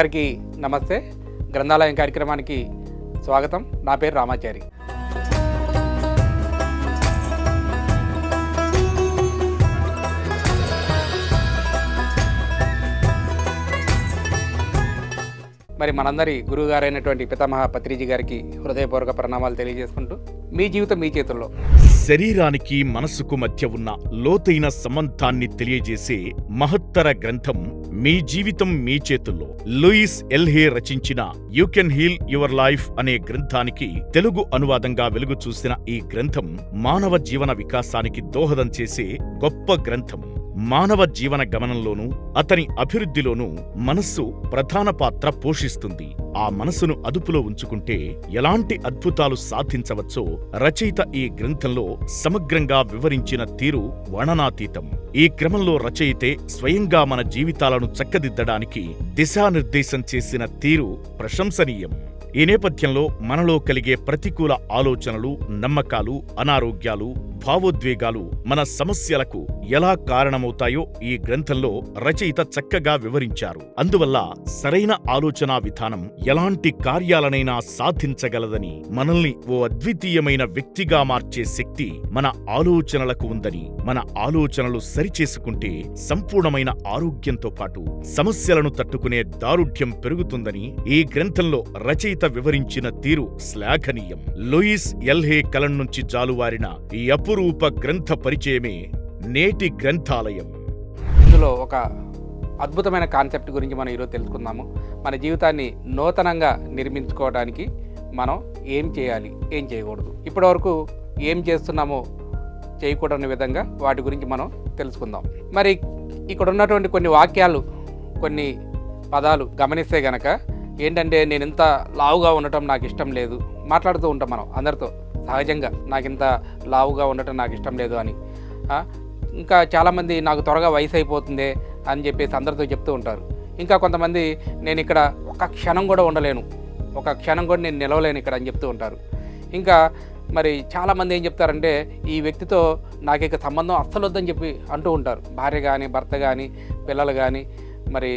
అందరికీ నమస్తే. గ్రంథాలయం కార్యక్రమానికి స్వాగతం. నా పేరు రామాచారి. మరి మనందరి గురువుగారైనటువంటి పితామహ పత్రిజీ గారికి హృదయపూర్వక ప్రణామాలు తెలియజేసుకుంటూ మీ జీవితం మీ చేతుల్లో. శరీరానికి మనసుకు మధ్య ఉన్న లోతైన సంబంధాన్ని తెలియజేసే మహత్తర గ్రంథం మీ జీవితం మీ చేతుల్లో. లూయిస్ ఎల్హే రచించిన you can heal your life అనే గ్రంథానికి తెలుగు అనువాదంగా వెలుగు చూసిన ఈ గ్రంథం మానవ జీవన వికాసానికి దోహదం చేసే గొప్ప గ్రంథం. మానవ జీవన గమనంలోనూ అతని అభివృద్ధిలోనూ మనస్సు ప్రధాన పాత్ర పోషిస్తుంది. ఆ మనసును అదుపులో ఉంచుకుంటే ఎలాంటి అద్భుతాలు సాధించవచ్చో రచయిత ఈ గ్రంథంలో సమగ్రంగా వివరించిన తీరు వర్ణనాతీతం. ఈ క్రమంలో రచయితే స్వయంగా మన జీవితాలను చక్కదిద్దడానికి దిశానిర్దేశం చేసిన తీరు ప్రశంసనీయం. ఈ నేపథ్యంలో మనలో కలిగే ప్రతికూల ఆలోచనలు నమ్మకాలు అనారోగ్యాలు భావోద్వేగాలు మన సమస్యలకు ఎలా కారణమవుతాయో ఈ గ్రంథంలో రచయిత చక్కగా వివరించారు. అందువల్ల సరైన ఆలోచనా విధానం ఎలాంటి కార్యాలనైనా సాధించగలదని మనల్ని ఓ అద్వితీయమైన వ్యక్తిగా మార్చే శక్తి మన ఆలోచనలకు ఉందని మన ఆలోచనలు సరిచేసుకుంటే సంపూర్ణమైన ఆరోగ్యంతో పాటు సమస్యలను తట్టుకునే దారుఢ్యం పెరుగుతుందని ఈ గ్రంథంలో రచయిత వివరించిన తీరు శ్లాఘనీయం. లూయిస్ ఎల్హే కలం నుంచి జాలువారిన ఈ అపురూప గ్రంథ పరిచయమే నేటి గ్రంథాలయం. ఇందులో ఒక అద్భుతమైన కాన్సెప్ట్ గురించి మనం ఈరోజు తెలుసుకుందాము. మన జీవితాన్ని నూతనంగా నిర్మించుకోవడానికి మనం ఏం చేయాలి ఏం చేయకూడదు. ఇప్పటివరకు ఏం చేస్తున్నామో చేయకూడని విధంగా వాటి గురించి మనం తెలుసుకుందాం. మరి ఇక్కడ ఉన్నటువంటి కొన్ని వాక్యాలు కొన్ని పదాలు గమనిస్తే గనక ఏంటంటే నేను ఇంత లావుగా ఉండటం నాకు ఇష్టం లేదు. మాట్లాడుతూ ఉంటాం మనం అందరితో. సహజంగా నాకు ఇంత లావుగా ఉండటం నాకు ఇష్టం లేదు అని. ఇంకా చాలామంది నాకు త్వరగా వయసు అయిపోతుంది అని చెప్పేసి అందరితో చెప్తూ ఉంటారు. ఇంకా కొంతమంది నేను ఇక్కడ ఒక క్షణం కూడా ఉండలేను. ఒక క్షణం కూడా నేను నిలవలేను ఇక్కడ అని చెప్తూ ఉంటారు. ఇంకా మరి చాలామంది ఏం చెప్తారంటే ఈ వ్యక్తితో నాకు ఇక సంబంధం అస్సలు వద్దని చెప్పి అంటూ ఉంటారు. భార్య కానీ భర్త కానీ పిల్లలు కానీ మరి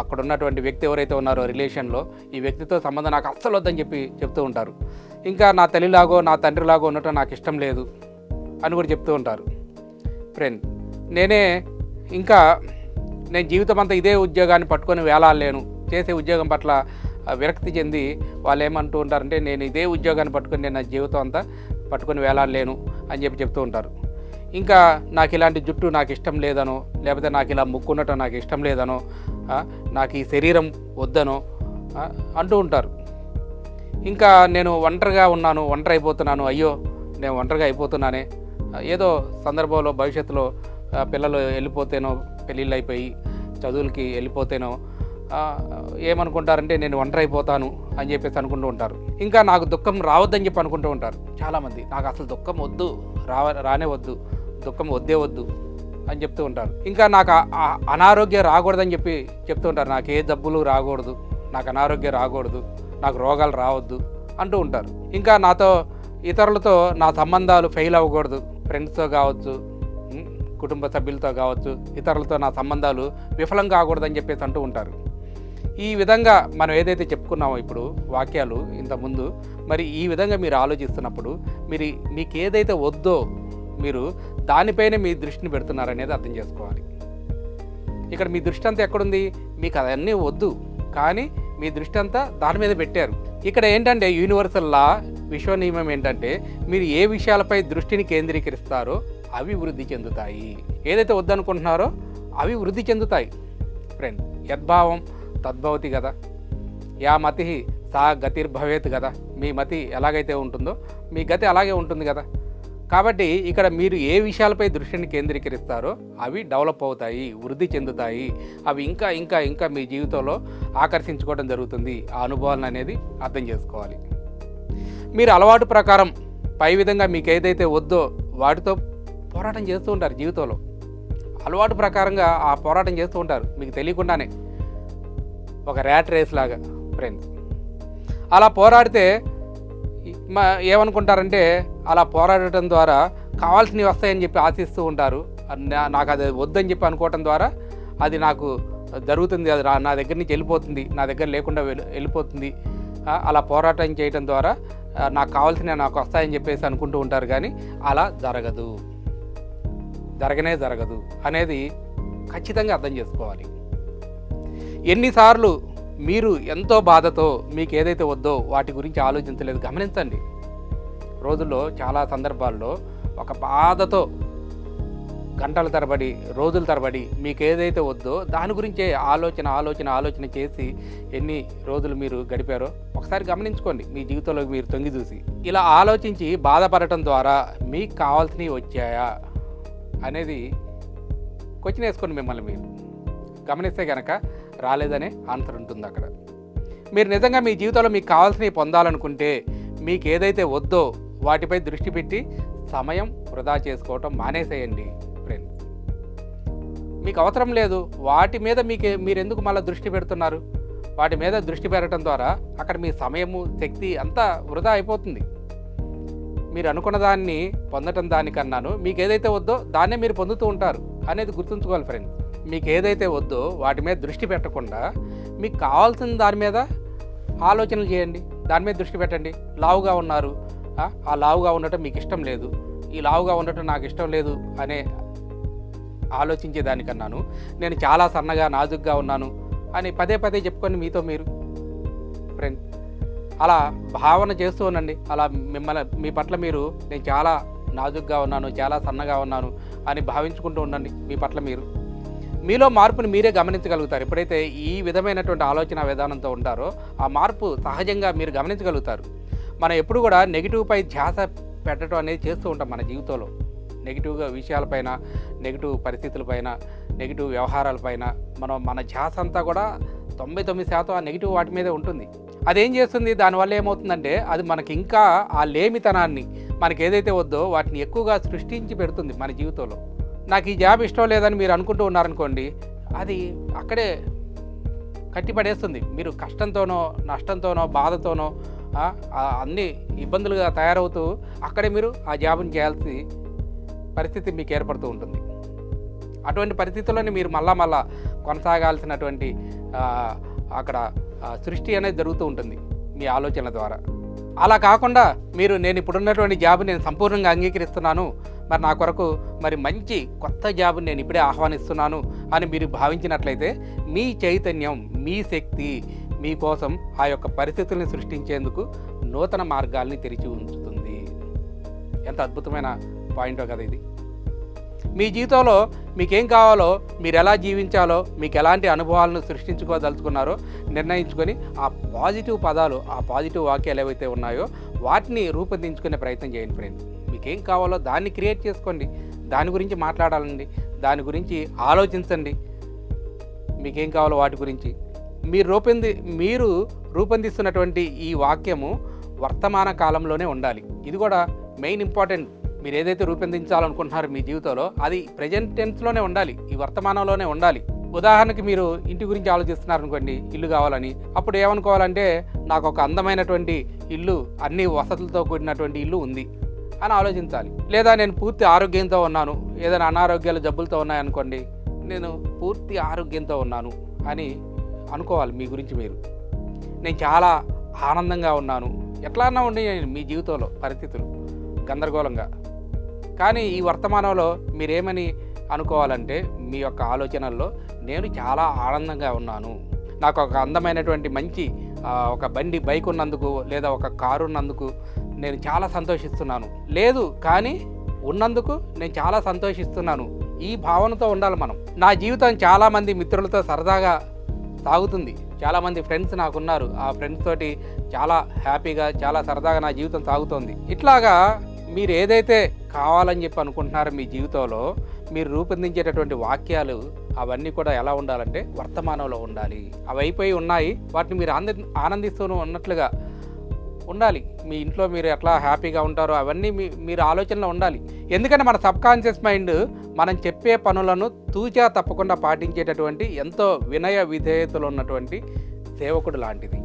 అక్కడ ఉన్నటువంటి వ్యక్తి ఎవరైతే ఉన్నారో రిలేషన్లో ఈ వ్యక్తితో సంబంధం నాకు అస్సలు వద్దని చెప్పి చెప్తూ ఉంటారు. ఇంకా నా తల్లిలాగో నా తండ్రిలాగో ఉండటం నాకు ఇష్టం లేదు అని కూడా చెప్తూ ఉంటారు. ఫ్రెండ్ నేనే ఇంకా నేను జీవితం అంతా ఇదే ఉద్యోగాన్ని పట్టుకొని వేలాడలేను. చేసే ఉద్యోగం పట్ల విరక్తి చెంది వాళ్ళు ఏమంటూ ఉంటారంటే నేను ఇదే ఉద్యోగాన్ని పట్టుకొని నేను నా జీవితం అంతా పట్టుకొని వేలాడలేను అని చెప్పి చెప్తూ ఉంటారు. ఇంకా నాకు ఇలాంటి జుట్టు నాకు ఇష్టం లేదనో లేకపోతే నాకు ఇలా ముక్కు ఉండటం నాకు ఇష్టం లేదనో నాకు ఈ శరీరం వద్దనో అంటూ ఉంటారు. ఇంకా నేను ఒంటరిగా ఉన్నాను ఒంటరి అయిపోతున్నాను అయ్యో నేను ఒంటరిగా అయిపోతున్నానే. ఏదో సందర్భంలో భవిష్యత్తులో పిల్లలు వెళ్ళిపోతేనో పెళ్ళిళ్ళు అయిపోయి చదువులకి వెళ్ళిపోతేనో ఏమనుకుంటారంటే నేను ఒంటరి అయిపోతాను అని చెప్పేసి అనుకుంటూ ఉంటారు. ఇంకా నాకు దుఃఖం రావద్దని చెప్పి అనుకుంటూ ఉంటారు చాలామంది. నాకు అసలు దుఃఖం వద్దు రావ రానే వద్దు దుఃఖం వద్దే వద్దు అని చెప్తూ ఉంటారు. ఇంకా నాకు అనారోగ్యం రాకూడదని చెప్పి చెప్తూ ఉంటారు. నాకు ఏ జబ్బులు రాకూడదు నాకు అనారోగ్యం రాకూడదు. నాకు రోగాలు రావద్దు అంటూ ఉంటారు. ఇంకా నాతో ఇతరులతో నా సంబంధాలు ఫెయిల్ అవ్వకూడదు. ఫ్రెండ్స్తో కావచ్చు కుటుంబ సభ్యులతో కావచ్చు ఇతరులతో నా సంబంధాలు విఫలం కాకూడదని చెప్పేసి అంటూ ఉంటారు. ఈ విధంగా మనం ఏదైతే చెప్పుకున్నామో ఇప్పుడు వాక్యాలు ఇంతకుముందు మరి ఈ విధంగా మీరు ఆలోచిస్తున్నప్పుడు మీరు మీకు ఏదైతే వద్దో మీరు దానిపైనే మీ దృష్టిని పెడుతున్నారనేది అర్థం చేసుకోవాలి. ఇక్కడ మీ దృష్టి అంతా ఎక్కడుంది? మీకు అవన్నీ వద్దు. కానీ మీ దృష్టి అంతా దాని మీద పెట్టారు. ఇక్కడ ఏంటంటే యూనివర్సల్ లా విశ్వ నియమం ఏంటంటే మీరు ఏ విషయాలపై దృష్టిని కేంద్రీకరిస్తారో అవి వృద్ధి చెందుతాయి. ఏదైతే వద్దనుకుంటున్నారో అవి వృద్ధి చెందుతాయి. ఫ్రెండ్ యద్భావం తద్భవతి కదా యా మతి సా గతిర్భవేత్ కదా మీ మతి ఎలాగైతే ఉంటుందో మీ గతి అలాగే ఉంటుంది కదా కాబట్టి ఇక్కడ మీరు ఏ విషయాలపై దృష్టిని కేంద్రీకరిస్తారో అవి డెవలప్ అవుతాయి వృద్ధి చెందుతాయి. అవి ఇంకా ఇంకా ఇంకా మీ జీవితంలో ఆకర్షించుకోవడం జరుగుతుంది. ఆ అనుభవాలను అనేది అర్థం చేసుకోవాలి. మీరు అలవాటు ప్రకారం పై విధంగా మీకు ఏదైతే వద్దో వాటితో పోరాటం చేస్తూ ఉంటారు జీవితంలో. అలవాటు ప్రకారంగా ఆ పోరాటం చేస్తూ ఉంటారు. మీకు తెలియకుండానే. ఒక ర్యాట్ రేస్ లాగా ఫ్రెండ్స్. అలా పోరాడితే ఏమనుకుంటారంటే అలా పోరాడటం ద్వారా కావాల్సినవి వస్తాయని చెప్పి ఆశిస్తూ ఉంటారు. నా- నాకు అది వద్దని చెప్పి అనుకోవటం ద్వారా అది నాకు జరుగుతుంది. అది నా దగ్గర నుంచి వెళ్ళిపోతుంది. నా దగ్గర లేకుండా వెళ్ళిపోతుంది. అలా పోరాటం చేయడం ద్వారా నాకు కావాల్సిన నాకు వస్తాయని చెప్పేసి అనుకుంటూ ఉంటారు. కానీ అలా జరగదు. జరగనే జరగదు అనేది ఖచ్చితంగా అర్థం చేసుకోవాలి. ఎన్నిసార్లు మీరు ఎంతో బాధతో మీకు ఏదైతే వద్దో వాటి గురించి ఆలోచించలేదు గమనించండి. రోజుల్లో చాలా సందర్భాల్లో ఒక బాధతో గంటల తరబడి రోజుల తరబడి మీకు ఏదైతే వద్దో దాని గురించే ఆలోచన ఆలోచన ఆలోచన చేసి ఎన్ని రోజులు మీరు గడిపారో ఒకసారి గమనించుకోండి. మీ జీవితంలో మీరు తొంగి చూసి. ఇలా ఆలోచించి బాధపడటం ద్వారా మీకు కావాల్సినవి వచ్చాయా అనేది క్వశ్చన్ వేసుకోండి మిమ్మల్ని మీరు. గమనిస్తే కనుక రాలేదనే ఆన్సర్ ఉంటుంది అక్కడ. మీరు నిజంగా మీ జీవితంలో మీకు కావాల్సినవి పొందాలనుకుంటే మీకు ఏదైతే వద్దో వాటిపై దృష్టి పెట్టి సమయం వృధా చేసుకోవటం మానేసేయండి ఫ్రెండ్స్ మీకు అవసరం లేదు. వాటి మీద మీకు మీరు ఎందుకు మళ్ళీ దృష్టి పెడుతున్నారు? వాటి మీద దృష్టి పెట్టడం ద్వారా అక్కడ మీ సమయము శక్తి అంతా వృధా అయిపోతుంది. మీరు అనుకున్న దాన్ని పొందటం దానికన్నాను. మీకు ఏదైతే వద్దో దాన్నే మీరు పొందుతూ ఉంటారు అనేది గుర్తుంచుకోవాలి ఫ్రెండ్స్ మీకు ఏదైతే వద్దో వాటి మీద దృష్టి పెట్టకుండా మీకు కావాల్సిన దాని మీద ఆలోచనలు చేయండి. దాని మీద దృష్టి పెట్టండి. లావుగా ఉన్నారు. ఆ, లావుగా ఉండటం మీకు ఇష్టం లేదు. ఈ లావుగా ఉండటం నాకు ఇష్టం లేదు అనే ఆలోచించే దానికన్నాను నేను చాలా సన్నగా నాజుగ్గా ఉన్నాను అని పదే పదే చెప్పుకొని మీతో మీరు ఫ్రెండ్ అలా భావన చేస్తూ ఉండండి. అలా మిమ్మల్ని మీ పట్ల మీరు నేను చాలా నాజుగ్గా ఉన్నాను చాలా సన్నగా ఉన్నాను అని భావించుకుంటూ ఉండండి మీ పట్ల మీరు. మీలో మార్పుని మీరే గమనించగలుగుతారు. ఎప్పుడైతే ఈ విధమైనటువంటి ఆలోచన విధానంతో ఉంటారో ఆ మార్పు సహజంగా మీరు గమనించగలుగుతారు. మనం ఎప్పుడు కూడా నెగిటివ్పై ధ్యాస పెట్టడం అనేది చేస్తూ ఉంటాం మన జీవితంలో. నెగిటివ్గా విషయాలపైన నెగిటివ్ పరిస్థితులపైన నెగిటివ్ వ్యవహారాలపైన మనం మన ధ్యాస అంతా కూడా తొంభై తొమ్మిది శాతం ఆ నెగిటివ్ వాటి మీదే ఉంటుంది. అదేం చేస్తుంది? దానివల్ల ఏమవుతుందంటే అది మనకి ఇంకా ఆ లేమితనాన్ని మనకి ఏదైతే వద్దో వాటిని ఎక్కువగా సృష్టించి పెడుతుంది మన జీవితంలో. నాకు ఈ జాబ్ ఇష్టం లేదని మీరు అనుకుంటూ ఉన్నారనుకోండి అది అక్కడే కట్టిపడేస్తుంది. మీరు కష్టంతోనో నష్టంతోనో బాధతోనో అన్ని ఇబ్బందులుగా తయారవుతూ అక్కడే మీరు ఆ జాబ్ని చేయాల్సి పరిస్థితి మీకు ఏర్పడుతూ ఉంటుంది. అటువంటి పరిస్థితుల్లోనే మీరు మళ్ళా మళ్ళా కొనసాగాల్సినటువంటి అక్కడ సృష్టి అనేది జరుగుతూ ఉంటుంది మీ ఆలోచనల ద్వారా. అలా కాకుండా మీరు నేను ఇప్పుడున్నటువంటి జాబ్ నేను సంపూర్ణంగా అంగీకరిస్తున్నాను మరి నా కొరకు మరి మంచి కొత్త జాబ్ని నేను ఇప్పుడే ఆహ్వానిస్తున్నాను అని మీరు భావించినట్లయితే మీ చైతన్యం మీ శక్తి మీకోసం ఆ యొక్క పరిస్థితుల్ని సృష్టించేందుకు నూతన మార్గాల్ని తెరిచి ఉంచుతుంది. ఎంత అద్భుతమైన పాయింటో కదా ఇది. మీ జీవితంలో మీకేం కావాలో మీరు ఎలా జీవించాలో మీకు ఎలాంటి అనుభవాలను సృష్టించుకోదలుచుకున్నారో నిర్ణయించుకొని ఆ పాజిటివ్ పదాలు ఆ పాజిటివ్ వాక్యాలు ఏవైతే ఉన్నాయో వాటిని రూపొందించుకునే ప్రయత్నం చేయండి ఫ్రెండ్స్ మీకు ఏం కావాలో దాన్ని క్రియేట్ చేసుకోండి. దాని గురించి మాట్లాడాలండి. దాని గురించి ఆలోచించండి. మీకేం కావాలో వాటి గురించి. మీరు రూపొంది మీరు రూపొందిస్తున్నటువంటి ఈ వాక్యము వర్తమాన కాలంలోనే ఉండాలి. ఇది కూడా మెయిన్ ఇంపార్టెంట్. మీరు ఏదైతే రూపొందించాలనుకుంటున్నారో మీ జీవితంలో అది ప్రజెంట్ టెన్స్లోనే ఉండాలి. ఈ వర్తమానంలోనే ఉండాలి. ఉదాహరణకి మీరు ఇంటి గురించి ఆలోచిస్తున్నారు అనుకోండి ఇల్లు కావాలని. అప్పుడు ఏమనుకోవాలంటే నాకు ఒక అందమైనటువంటి ఇల్లు అన్ని వసతులతో కూడినటువంటి ఇల్లు ఉంది. అని ఆలోచించాలి. లేదా నేను పూర్తి ఆరోగ్యంతో ఉన్నాను. ఏదైనా అనారోగ్యాలు జబ్బులతో ఉన్నాయనుకోండి నేను పూర్తి ఆరోగ్యంతో ఉన్నాను అని అనుకోవాలి మీ గురించి మీరు. నేను చాలా ఆనందంగా ఉన్నాను. ఎట్లా అన్నా ఉండి మీ జీవితంలో పరిస్థితులు గందరగోళంగా. కానీ ఈ వర్తమానంలో మీరేమని అనుకోవాలంటే మీ యొక్క ఆలోచనల్లో నేను చాలా ఆనందంగా ఉన్నాను. నాకు ఒక అందమైనటువంటి మంచి ఒక బండి బైక్ ఉన్నందుకు లేదా ఒక కారు ఉన్నందుకు నేను చాలా సంతోషిస్తున్నాను. లేదు కానీ ఉన్నందుకు నేను చాలా సంతోషిస్తున్నాను. ఈ భావనతో ఉండాలి మనం. నా జీవితం చాలామంది మిత్రులతో సరదాగా సాగుతుంది. చాలామంది ఫ్రెండ్స్ నాకున్నారు. ఆ ఫ్రెండ్స్ తోటి చాలా హ్యాపీగా చాలా సరదాగా నా జీవితం సాగుతోంది. ఇట్లాగా మీరు ఏదైతే కావాలని చెప్పి అనుకుంటున్నారో మీ జీవితంలో మీరు రూపొందించేటటువంటి వాక్యాలు అవన్నీ కూడా ఎలా ఉండాలంటే వర్తమానంలో ఉండాలి. అవి అయిపోయి ఉన్నాయి. వాటిని మీరు ఆనంద ఆనందిస్తూ ఉన్నట్లుగా ఉండాలి. మీ ఇంట్లో మీరు ఎట్లా హ్యాపీగా ఉంటారో అవన్నీ మీ మీరు ఆలోచనలో ఉండాలి. ఎందుకంటే మన సబ్ కాన్షియస్ మైండ్ మనం చెప్పే పనులను తూచా తప్పకుండా పాటించేటటువంటి ఎంతో వినయ విధేయతలు ఉన్నటువంటి సేవకుడు లాంటిది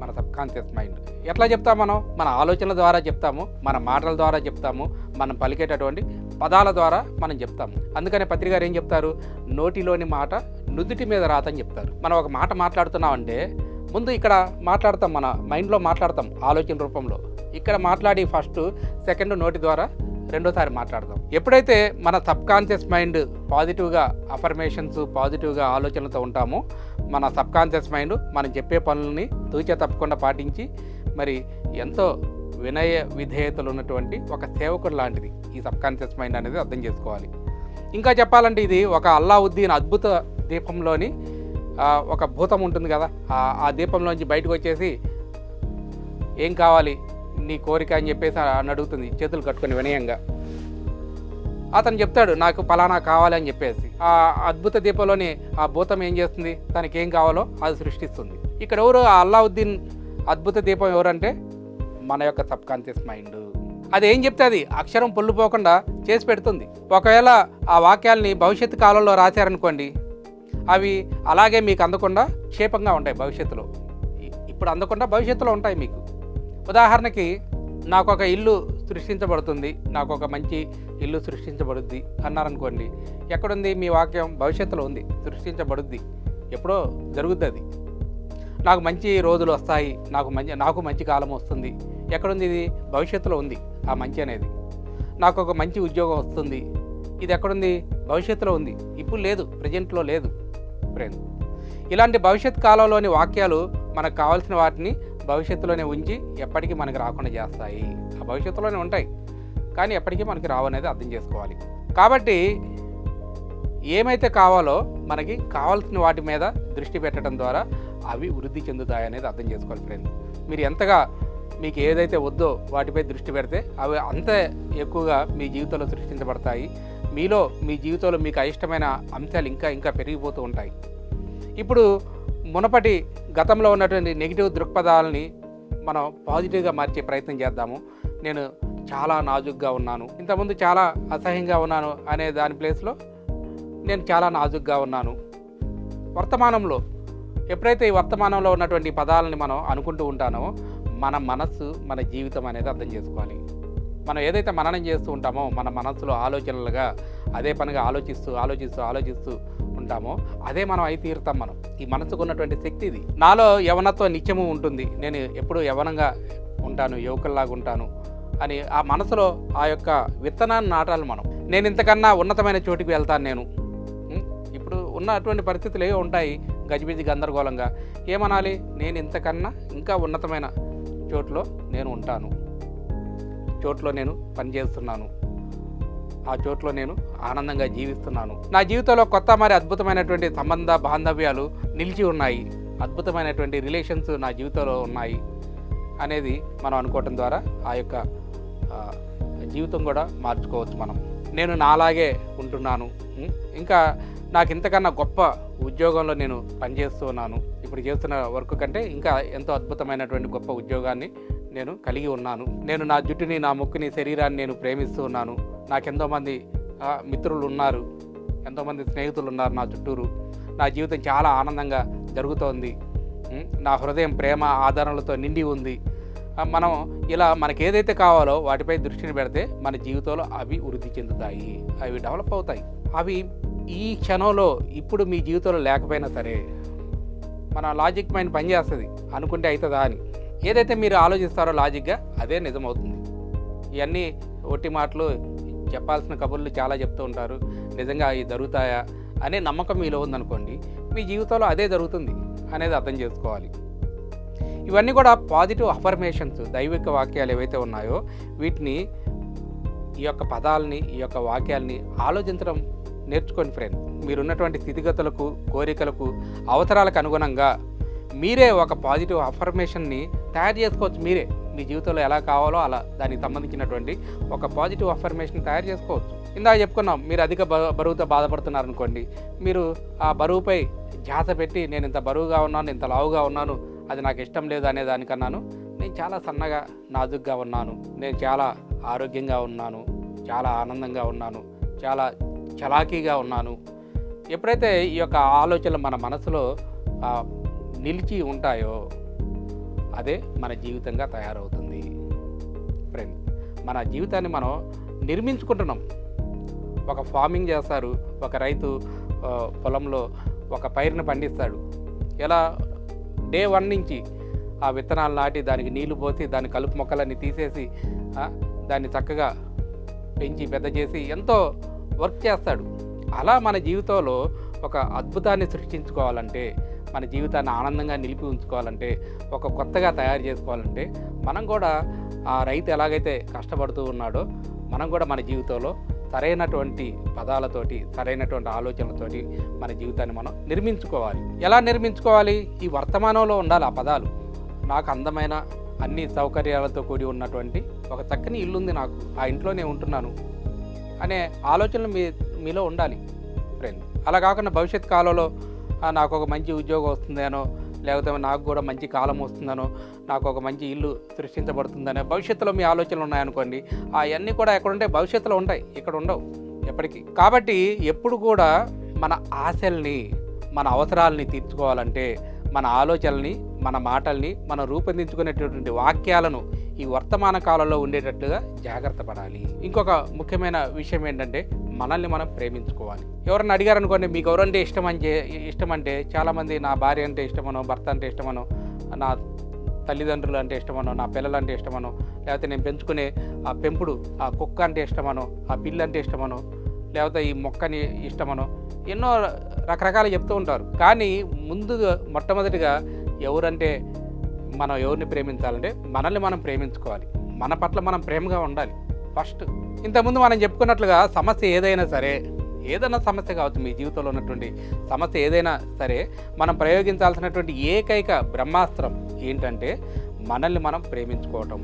మన సబ్ కాన్షియస్ మైండ్. ఎట్లా చెప్తాం మనం? మన ఆలోచనల ద్వారా చెప్తాము మన మాటల ద్వారా చెప్తాము మనం పలికేటటువంటి పదాల ద్వారా మనం చెప్తాము. అందుకనే పత్రికారు ఏం చెప్తారు? నోటిలోని మాట నుదుటి మీద రాతని చెప్తారు. మనం ఒక మాట మాట్లాడుతున్నామంటే ముందు ఇక్కడ మాట్లాడతాం మన మైండ్లో మాట్లాడతాం ఆలోచన రూపంలో. ఇక్కడ మాట్లాడి ఫస్ట్ సెకండ్ నోటి ద్వారా రెండోసారి మాట్లాడదాం. ఎప్పుడైతే మన సబ్ కాన్షియస్ మైండ్ పాజిటివ్గా అఫర్మేషన్స్ పాజిటివ్గా ఆలోచనలతో ఉంటామో మన సబ్ కాన్షియస్ మైండ్ మనం చెప్పే పనులని తూచే తప్పకుండా పాటించి మరి ఎంతో వినయ విధేయతలు ఉన్నటువంటి ఒక సేవకుడు లాంటిది ఈ సబ్ కాన్షియస్ మైండ్ అనేది అర్థం చేసుకోవాలి. ఇంకా చెప్పాలంటే ఇది ఒక అల్లావుద్దీన్ అద్భుత దీపంలోని ఒక భూతం ఉంటుంది కదా ఆ- దీపంలోంచి బయటకు వచ్చేసి ఏం కావాలి నీ కోరిక అని చెప్పేసి అని అడుగుతుంది చేతులు కట్టుకొని వినయంగా. అతను చెప్తాడు నాకు పలానా కావాలి అని చెప్పేసి. ఆ అద్భుత దీపంలోని ఆ భూతం ఏం చేస్తుంది? తనకి ఏం కావాలో అది సృష్టిస్తుంది. ఇక్కడ ఎవరు? ఆ అల్లావుద్దీన్ అద్భుత దీపం ఎవరంటే? మన యొక్క సబ్ కాన్షియస్ మైండ్. అది ఏం చెప్తే అది? అక్షరం పొల్లుపోకుండా చేసి పెడుతుంది. ఒకవేళ ఆ వాక్యాల్ని భవిష్యత్తు కాలంలో రాశారనుకోండి అవి అలాగే మీకు అందకుండా క్షేపంగా ఉంటాయి భవిష్యత్తులో. ఇప్పుడు అందకుండా భవిష్యత్తులో ఉంటాయి మీకు. ఉదాహరణకి నాకు ఒక ఇల్లు సృష్టించబడుతుంది నాకు ఒక మంచి ఇల్లు సృష్టించబడుద్ది అన్నారనుకోండి ఎక్కడుంది మీ వాక్యం? భవిష్యత్తులో ఉంది సృష్టించబడుద్ది. ఎప్పుడో జరుగుద్ది అది నాకు మంచి రోజులు వస్తాయి నాకు మంచి నాకు మంచి కాలం వస్తుంది. ఎక్కడుంది ఇది? భవిష్యత్తులో ఉంది ఆ మంచి అనేది. నాకు ఒక మంచి ఉద్యోగం వస్తుంది ఇది ఎక్కడుంది? భవిష్యత్తులో ఉంది. ఇప్పుడు లేదు ప్రజెంట్లో లేదు. ఫ్రెండ్ ఇలాంటి భవిష్యత్ కాలంలోని వాక్యాలు మనకు కావాల్సిన వాటిని భవిష్యత్తులోనే ఉంచి ఎప్పటికీ మనకు రాకుండా చేస్తాయి. ఆ భవిష్యత్తులోనే ఉంటాయి. కానీ ఎప్పటికీ మనకి రావనేది అర్థం చేసుకోవాలి. కాబట్టి ఏమైతే కావాలో మనకి కావాల్సిన వాటి మీద దృష్టి పెట్టడం ద్వారా అవి వృద్ధి చెందుతాయి అనేది అర్థం చేసుకోవాలి ఫ్రెండ్ మీరు ఎంతగా మీకు ఏదైతే వద్దో వాటిపై దృష్టి పెడితే అవి అంత ఎక్కువగా మీ జీవితంలో సృష్టించబడతాయి. మీలో మీ జీవితంలో మీకు అయిష్టమైన అంశాలు ఇంకా ఇంకా పెరిగిపోతూ ఉంటాయి. ఇప్పుడు మునపటి గతంలో ఉన్నటువంటి నెగిటివ్ దృక్పథాలని మనం పాజిటివ్గా మార్చే ప్రయత్నం చేద్దాము. నేను చాలా నాజుగ్గా ఉన్నాను. ఇంతకుముందు చాలా అసహ్యంగా ఉన్నాను అనే దాని ప్లేస్లో నేను చాలా నాజుగ్గా ఉన్నాను. వర్తమానంలో ఎప్పుడైతే ఈ వర్తమానంలో ఉన్నటువంటి పదాలని మనం అనుకుంటూ ఉంటానో మన మనస్సు మన జీవితం అనేది అర్థం చేసుకోవాలి. మనం ఏదైతే మననం చేస్తూ ఉంటామో మన మనస్సులో ఆలోచనలుగా అదే పనిగా ఆలోచిస్తూ ఆలోచిస్తూ ఆలోచిస్తూ ఉంటామో అదే మనం అయి తీరుతాం మనం. ఈ మనసుకు ఉన్నటువంటి శక్తి ఇది. నాలో యవనత్వ నిత్యము ఉంటుంది. నేను ఎప్పుడు యవనంగా ఉంటాను యువకుల్లాగా ఉంటాను అని ఆ మనసులో ఆ యొక్క విత్తనాన్ని నాటాలి మనం. నేను ఇంతకన్నా ఉన్నతమైన చోటికి వెళ్తాను నేను. ఇప్పుడు ఉన్నటువంటి పరిస్థితులు ఏవో ఉంటాయి గజిబిజి గందరగోళంగా. ఏమనాలి? నేను ఇంతకన్నా ఇంకా ఉన్నతమైన చోట్లో నేను ఉంటాను. చోట్లో నేను పనిచేస్తున్నాను. ఆ చోట్లో నేను ఆనందంగా జీవిస్తున్నాను. నా జీవితంలో కొత్త మరి అద్భుతమైనటువంటి సంబంధ బాంధవ్యాలు నిలిచి ఉన్నాయి. అద్భుతమైనటువంటి రిలేషన్స్ నా జీవితంలో ఉన్నాయి అనేది మనం అనుకోవటం ద్వారా ఆ యొక్క జీవితం కూడా మార్చుకోవచ్చు మనం. నేను నాలాగే ఉంటున్నాను. ఇంకా నాకు ఇంతకన్నా గొప్ప ఉద్యోగంలో నేను పనిచేస్తూ ఉన్నాను. ఇప్పుడు చేస్తున్న వర్క్ కంటే ఇంకా ఎంతో అద్భుతమైనటువంటి గొప్ప ఉద్యోగాన్ని నేను కలిగి ఉన్నాను. నేను నా జుట్టుని నా ముక్కుని శరీరాన్ని నేను ప్రేమిస్తూ ఉన్నాను. నాకు ఎంతోమంది మిత్రులు ఉన్నారు ఎంతోమంది స్నేహితులు ఉన్నారు నా చుట్టూరు. నా జీవితం చాలా ఆనందంగా జరుగుతోంది. నా హృదయం ప్రేమ ఆదరణలతో నిండి ఉంది. మనం ఇలా మనకి ఏదైతే కావాలో వాటిపై దృష్టిని పెడితే మన జీవితంలో అవి వృద్ధి చెందుతాయి అవి డెవలప్ అవుతాయి. అవి ఈ క్షణంలో ఇప్పుడు మీ జీవితంలో లేకపోయినా సరే మన లాజిక్ మైండ్ పనిచేస్తుంది. అనుకుంటే అవుతుందా అని. ఏదైతే మీరు ఆలోచిస్తారో లాజిక్గా అదే నిజమవుతుంది. ఇవన్నీ ఒట్టి మాటలు చెప్పాల్సిన కబుర్లు చాలా చెప్తూ ఉంటారు. నిజంగా అవి జరుగుతాయా అనే నమ్మకం మీలో ఉందనుకోండి మీ జీవితంలో అదే జరుగుతుంది అనేది అర్థం చేసుకోవాలి. ఇవన్నీ కూడా పాజిటివ్ అఫర్మేషన్స్ దైవిక వాక్యాలు ఏవైతే ఉన్నాయో వీటిని ఈ యొక్క పదాలని ఈ యొక్క వాక్యాలని ఆలోచించడం నేర్చుకోండి ఫ్రెండ్ మీరున్నటువంటి స్థితిగతులకు కోరికలకు అవసరాలకు అనుగుణంగా మీరే ఒక పాజిటివ్ అఫర్మేషన్ని తయారు చేసుకోవచ్చు మీరే. మీ జీవితంలో ఎలా కావాలో అలా దానికి సంబంధించినటువంటి ఒక పాజిటివ్ అఫర్మేషన్ తయారు చేసుకోవచ్చు. ఇందాక చెప్పుకున్నాం మీరు అధిక బరువుతో బాధపడుతున్నారు అనుకోండి మీరు ఆ బరువుపై ధ్యాస పెట్టి నేను ఇంత బరువుగా ఉన్నాను ఇంత లావుగా ఉన్నాను అది నాకు ఇష్టం లేదు అనే దానికన్నాను. నేను చాలా సన్నగా నాజుగ్గా ఉన్నాను. నేను చాలా ఆరోగ్యంగా ఉన్నాను చాలా ఆనందంగా ఉన్నాను చాలా చలాకీగా ఉన్నాను. ఎప్పుడైతే ఈ యొక్క ఆలోచనలు మన మనసులో నిలిచి ఉంటాయో అదే మన జీవితంగా తయారవుతుంది. ఫ్రెండ్ మన జీవితాన్ని మనం నిర్మించుకుంటున్నాం. ఒక ఫార్మింగ్ చేస్తారు ఒక రైతు పొలంలో ఒక పైరును పండిస్తాడు. ఎలా? డే వన్ నుంచి ఆ విత్తనాలు నాటి దానికి నీళ్ళు పోసి దాని కలుపు మొక్కలన్నీ తీసేసి దాన్ని చక్కగా పెంచి పెద్ద చేసి ఎంతో వర్క్ చేస్తాడు. అలా మన జీవితంలో ఒక అద్భుతాన్ని సృష్టించుకోవాలంటే మన జీవితాన్ని ఆనందంగా నిలిపి ఉంచుకోవాలంటే ఒక కొత్తగా తయారు చేసుకోవాలంటే మనం కూడా ఆ రైతు ఎలాగైతే కష్టపడుతూ ఉన్నాడో మనం కూడా మన జీవితంలో సరైనటువంటి పదాలతోటి సరైనటువంటి ఆలోచనలతోటి మన జీవితాన్ని మనం నిర్మించుకోవాలి. ఎలా నిర్మించుకోవాలి? ఈ వర్తమానంలో ఉండాలి ఆ పదాలు. నాకు అందమైన అన్ని సౌకర్యాలతో కూడి ఉన్నటువంటి ఒక చక్కని ఇల్లు ఉంది నాకు. ఆ ఇంట్లోనే ఉంటున్నాను అనే ఆలోచనలు మీ మీలో ఉండాలి. ఫ్రెండ్. అలా కాకుండా భవిష్యత్ కాలంలో నాకు ఒక మంచి ఉద్యోగం వస్తుందనో లేకపోతే నాకు కూడా మంచి కాలం వస్తుందనో నాకు ఒక మంచి ఇల్లు సృష్టించబడుతుందనే భవిష్యత్తులో మీ ఆలోచనలు ఉన్నాయనుకోండి అవన్నీ కూడా ఎక్కడుంటే భవిష్యత్తులో ఉంటాయి ఇక్కడ ఉండవు ఎప్పటికీ. కాబట్టి ఎప్పుడు కూడా మన ఆశల్ని మన అవసరాలని తీర్చుకోవాలంటే మన ఆలోచనల్ని మన మాటల్ని మనం రూపొందించుకునేటటువంటి వాక్యాలను ఈ వర్తమాన కాలంలో ఉండేటట్లుగా జాగ్రత్త పడాలి. ఇంకొక ముఖ్యమైన విషయం ఏంటంటే మనల్ని మనం ప్రేమించుకోవాలి. ఎవరన్నా అడిగారు అనుకోండి మీకు ఎవరంటే ఇష్టం అని ఇష్టం అంటే చాలామంది నా భార్య అంటే ఇష్టమనో భర్త అంటే ఇష్టమనో నా తల్లిదండ్రులు అంటే ఇష్టమనో నా పిల్లలు అంటే ఇష్టమనో లేకపోతే నేను పెంచుకునే ఆ పెంపుడు ఆ కుక్క అంటే ఇష్టమనో ఆ పిల్లు అంటే ఇష్టమనో లేకపోతే ఈ మొక్కని ఇష్టమనో ఎన్నో రకరకాలు చెప్తూ ఉంటారు. కానీ ముందుగా మొట్టమొదటిగా ఎవరంటే మనం ఎవరిని ప్రేమించాలంటే మనల్ని మనం ప్రేమించుకోవాలి. మన పట్ల మనం ప్రేమగా ఉండాలి. ఫస్ట్. ఇంతకుముందు మనం చెప్పుకున్నట్లుగా సమస్య ఏదైనా సరే ఏదైనా సమస్య కావచ్చు మీ జీవితంలో ఉన్నటువంటి సమస్య ఏదైనా సరే మనం ప్రయోగించాల్సినటువంటి ఏకైక బ్రహ్మాస్త్రం ఏంటంటే మనల్ని మనం ప్రేమించుకోవటం.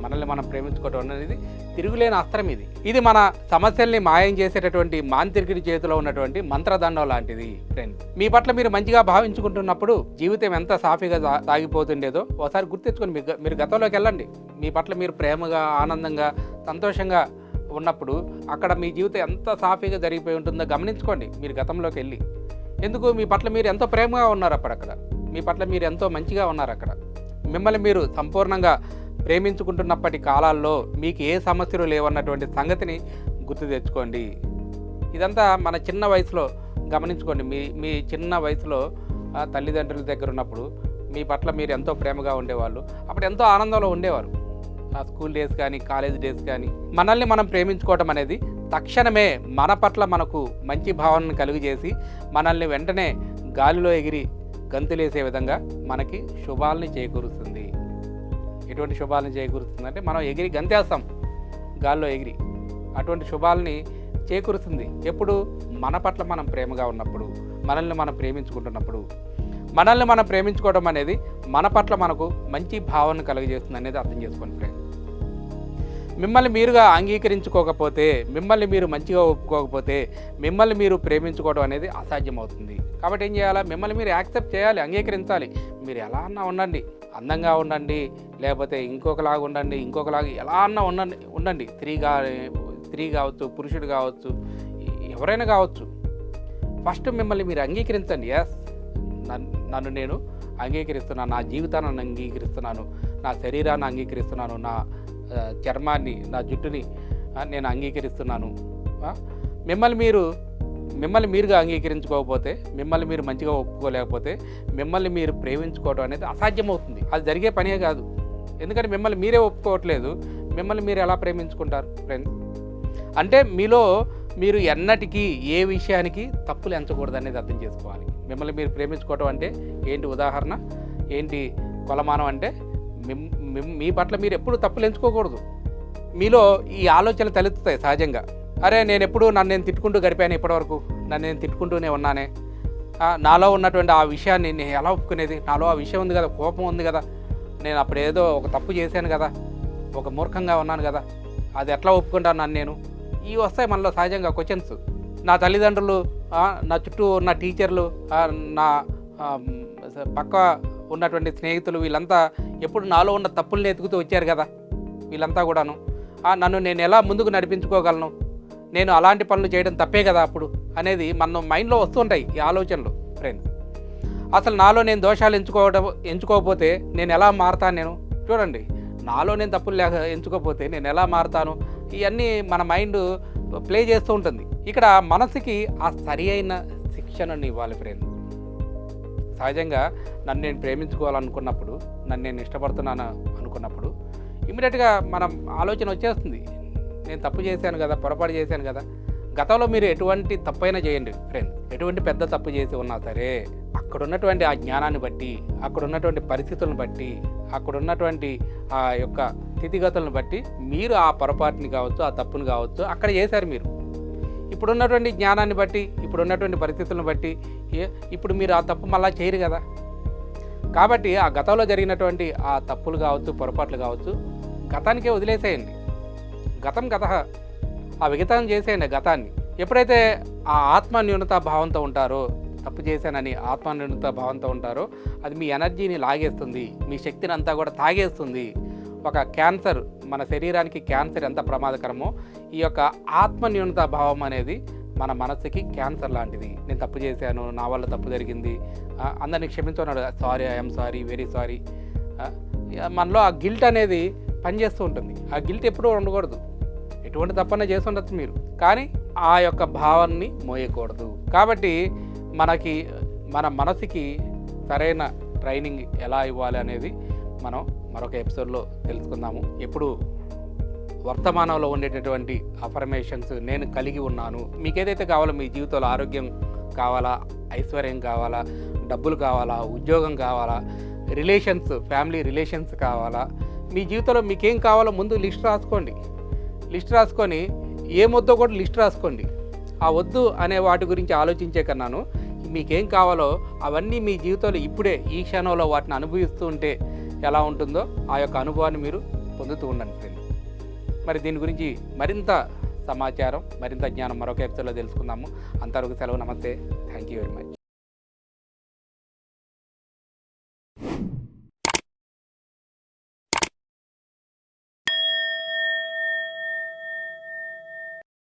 మనల్ని మనం ప్రేమించుకోవటం అనేది తిరుగులేని అస్త్రం ఇది. ఇది మన సమస్యల్ని మాయం చేసేటటువంటి మాంత్రికుడి చేతిలో ఉన్నటువంటి మంత్రదండం లాంటిది ఫ్రెండ్ మీ పట్ల మీరు మంచిగా భావించుకుంటున్నప్పుడు జీవితం ఎంత సాఫీగా సాగిపోతుండేదో ఒకసారి గుర్తించుకొని మీరు గ- మీరు గతంలోకి వెళ్ళండి. మీ పట్ల మీరు ప్రేమగా ఆనందంగా సంతోషంగా ఉన్నప్పుడు అక్కడ మీ జీవితం ఎంత సాఫీగా జరిగిపోయి ఉంటుందో గమనించుకోండి. మీరు గతంలోకి వెళ్ళి. ఎందుకు? మీ పట్ల మీరు ఎంతో ప్రేమగా ఉన్నారు అప్పుడు అక్కడ మీ పట్ల మీరు ఎంతో మంచిగా ఉన్నారు అక్కడ. మిమ్మల్ని మీరు సంపూర్ణంగా ప్రేమించుకుంటున్నప్పటి కాలాల్లో మీకు ఏ సమస్యలు లేవన్నటువంటి సంగతిని గుర్తు తెచ్చుకోండి. ఇదంతా మన చిన్న వయసులో గమనించుకోండి. మీ మీ చిన్న వయసులో తల్లిదండ్రుల దగ్గర ఉన్నప్పుడు మీ పట్ల మీరు ఎంతో ప్రేమగా ఉండేవాళ్ళు. అప్పుడు ఎంతో ఆనందంలో ఉండేవారు. ఆ స్కూల్ డేస్ కానీ కాలేజ్ డేస్ కానీ మనల్ని మనం ప్రేమించుకోవటం అనేది తక్షణమే మన పట్ల మనకు మంచి భావనను కలుగజేసి మనల్ని వెంటనే గాలిలో ఎగిరి గంతులేసే విధంగా మనకి శుభాలని చేకూరుస్తుంది. ఎటువంటి శుభాలను చేకూరుస్తుంది అంటే మనం ఎగిరి గంతేస్తాం గాల్లో ఎగిరి. అటువంటి శుభాలని చేకూరుస్తుంది ఎప్పుడు? మన పట్ల మనం ప్రేమగా ఉన్నప్పుడు మనల్ని మనం ప్రేమించుకుంటున్నప్పుడు. మనల్ని మనం ప్రేమించుకోవడం అనేది మన పట్ల మనకు మంచి భావన కలుగజేస్తుంది అనేది అర్థం చేసుకోండి ఫ్రెండ్స్. మిమ్మల్ని మీరుగా అంగీకరించుకోకపోతే మిమ్మల్ని మీరు మంచిగా ఒప్పుకోకపోతే మిమ్మల్ని మీరు ప్రేమించుకోవడం అనేది అసాధ్యం అవుతుంది కాబట్టి ఏం చేయాలా? మిమ్మల్ని మీరు యాక్సెప్ట్ చేయాలి అంగీకరించాలి. మీరు ఎలా అన్నా ఉండండి. అందంగా ఉండండి లేకపోతే ఇంకొకలాగా ఉండండి ఇంకొకలాగా ఎలా అన్నా ఉండండి ఉండండి. స్త్రీగా స్త్రీ కావచ్చు పురుషుడు కావచ్చు ఎవరైనా కావచ్చు. ఫస్ట్ మిమ్మల్ని మీరు అంగీకరించండి. ఎస్ నన్ను నేను అంగీకరిస్తున్నాను. నా జీవితాన్ని అంగీకరిస్తున్నాను. నా శరీరాన్ని అంగీకరిస్తున్నాను. నా చర్మాన్ని నా జుట్టుని నేను అంగీకరిస్తున్నాను. మిమ్మల్ని మీరు మిమ్మల్ని మీరుగా అంగీకరించుకోకపోతే మిమ్మల్ని మీరు మంచిగా ఒప్పుకోలేకపోతే మిమ్మల్ని మీరు ప్రేమించుకోవడం అనేది అసాధ్యమవుతుంది. అది జరిగే పనే కాదు. ఎందుకంటే మిమ్మల్ని మీరే ఒప్పుకోవట్లేదు. మిమ్మల్ని మీరు ఎలా ప్రేమించుకుంటారు ఫ్రెండ్? అంటే మీలో మీరు ఎన్నటికీ ఏ విషయానికి తప్పులు ఎంచకూడదు అనేది అర్థం చేసుకోవాలి. మిమ్మల్ని మీరు ప్రేమించుకోవటం అంటే ఏంటి ఉదాహరణ? ఏంటి కొలమానం అంటే మిమ్- మీ పట్ల మీరు ఎప్పుడు తప్పులు ఎంచుకోకూడదు. మీలో ఈ ఆలోచనలు తలెత్తుతాయి సహజంగా. అరే నేను ఎప్పుడు నన్ను నేను తిట్టుకుంటూ గడిపాను ఇప్పటివరకు. నన్ను నేను తిట్టుకుంటూనే ఉన్నానే. నాలో ఉన్నటువంటి ఆ విషయాన్ని నేను ఎలా ఒప్పుకునేది? నాలో ఆ విషయం ఉంది కదా కోపం ఉంది కదా. నేను అప్పుడు ఏదో ఒక తప్పు చేశాను కదా. ఒక మూర్ఖంగా ఉన్నాను కదా. అది ఎట్లా ఒప్పుకుంటాను నన్ను నేను? ఇవి వస్తాయి మనలో సహజంగా క్వశ్చన్స్ నా తల్లిదండ్రులు నా చుట్టూ ఉన్న టీచర్లు నా పక్క ఉన్నటువంటి స్నేహితులు వీళ్ళంతా ఎప్పుడు నాలో ఉన్న తప్పుల్ని ఎతుకుతూ వచ్చారు కదా వీళ్ళంతా కూడాను. నన్ను నేను ఎలా ముందుకు నడిపించుకోగలను? నేను అలాంటి పనులు చేయడం తప్పే కదా అప్పుడు అనేది మన మైండ్లో వస్తుంటాయి ఈ ఆలోచనలు ఫ్రెండ్స్ అసలు నాలో నేను దోషాలు ఎంచుకోవడం ఎంచుకోకపోతే నేను ఎలా మారుతాను నేను? చూడండి నాలో నేను తప్పులు లేక ఎంచుకోకపోతే నేను ఎలా మారుతాను? ఇవన్నీ మన మైండ్ ప్లే చేస్తూ ఉంటుంది. ఇక్కడ మనసుకి ఆ సరి అయిన శిక్షణను ఇవ్వాలి ఫ్రెండ్స్ సహజంగా నన్ను నేను ప్రేమించుకోవాలనుకున్నప్పుడు నన్ను నేను ఇష్టపడుతున్నాను అనుకున్నప్పుడు ఇమీడియట్గా మనం ఆలోచన వచ్చేస్తుంది. నేను తప్పు చేశాను కదా పొరపాటు చేశాను కదా గతంలో మీరు ఎటువంటి తప్పైనా చేయండి ఫ్రెండ్ ఎటువంటి పెద్ద తప్పు చేసి ఉన్నా సరే అక్కడ ఉన్నటువంటి ఆ జ్ఞానాన్ని బట్టి అక్కడ ఉన్నటువంటి పరిస్థితులను బట్టి అక్కడ ఉన్నటువంటి ఆ యొక్క స్థితిగతులను బట్టి మీరు ఆ పొరపాటుని కావచ్చు ఆ తప్పుని కావచ్చు అక్కడ చేశారు మీరు. ఇప్పుడున్నటువంటి జ్ఞానాన్ని బట్టి ఇప్పుడున్నటువంటి పరిస్థితులను బట్టి ఏ- ఇప్పుడు మీరు ఆ తప్పు మళ్ళా చేయరు కదా. కాబట్టి ఆ గతంలో జరిగినటువంటి ఆ తప్పులు కావచ్చు పొరపాట్లు కావచ్చు గతానికే వదిలేసేయండి. గతం గత ఆ విగతం చేసేయండి గతాన్ని. ఎప్పుడైతే ఆ ఆత్మ న్యూనత భావంతో ఉంటారో తప్పు చేశానని ఆత్మ న్యూనత భావంతో ఉంటారో అది మీ ఎనర్జీని లాగేస్తుంది మీ శక్తిని అంతా కూడా తాగేస్తుంది. ఒక క్యాన్సర్ మన శరీరానికి క్యాన్సర్ ఎంత ప్రమాదకరమో ఈ యొక్క ఆత్మ న్యూనత భావం అనేది మన మనసుకి క్యాన్సర్ లాంటిది. నేను తప్పు చేశాను నా వల్ల తప్పు జరిగింది. అందరిని క్షమించున్నాడు sorry I'm sorry very sorry మనలో ఆ గిల్ట్ అనేది పనిచేస్తూ ఉంటుంది. ఆ గిల్ట్ ఎప్పుడూ ఉండకూడదు. ఎటువంటి తప్పన చేస్తుండొచ్చు మీరు. కానీ ఆ యొక్క భావాన్ని మోయకూడదు. కాబట్టి మనకి మన మనసుకి సరైన ట్రైనింగ్ ఎలా ఇవ్వాలి అనేది మనం మరొక ఎపిసోడ్లో తెలుసుకుందాము. ఎప్పుడు వర్తమానంలో ఉండేటటువంటి అఫర్మేషన్స్ నేను కలిగి ఉన్నాను. మీకు ఏదైతే కావాలో మీ జీవితంలో ఆరోగ్యం కావాలా ఐశ్వర్యం కావాలా డబ్బులు కావాలా ఉద్యోగం కావాలా రిలేషన్స్ ఫ్యామిలీ రిలేషన్స్ కావాలా మీ జీవితంలో మీకేం కావాలో ముందు లిస్ట్ రాసుకోండి. లిస్ట్ రాసుకొని ఏమొద్దో కూడా లిస్ట్ రాసుకోండి. ఆ వద్దు అనే వాటి గురించి ఆలోచించే కన్నాను. మీకేం కావాలో అవన్నీ మీ జీవితంలో ఇప్పుడే ఈ క్షణంలో వాటిని అనుభవిస్తూ ఉంటే ఎలా ఉంటుందో ఆ యొక్క అనుభవాన్ని మీరు పొందుతూ ఉండండి మరి దీని గురించి మరింత సమాచారం మరింత జ్ఞానం మరొక ఎపిసోడ్లో తెలుసుకుందాము. అంతవరకు సెలవు నమస్తే. Thank you very much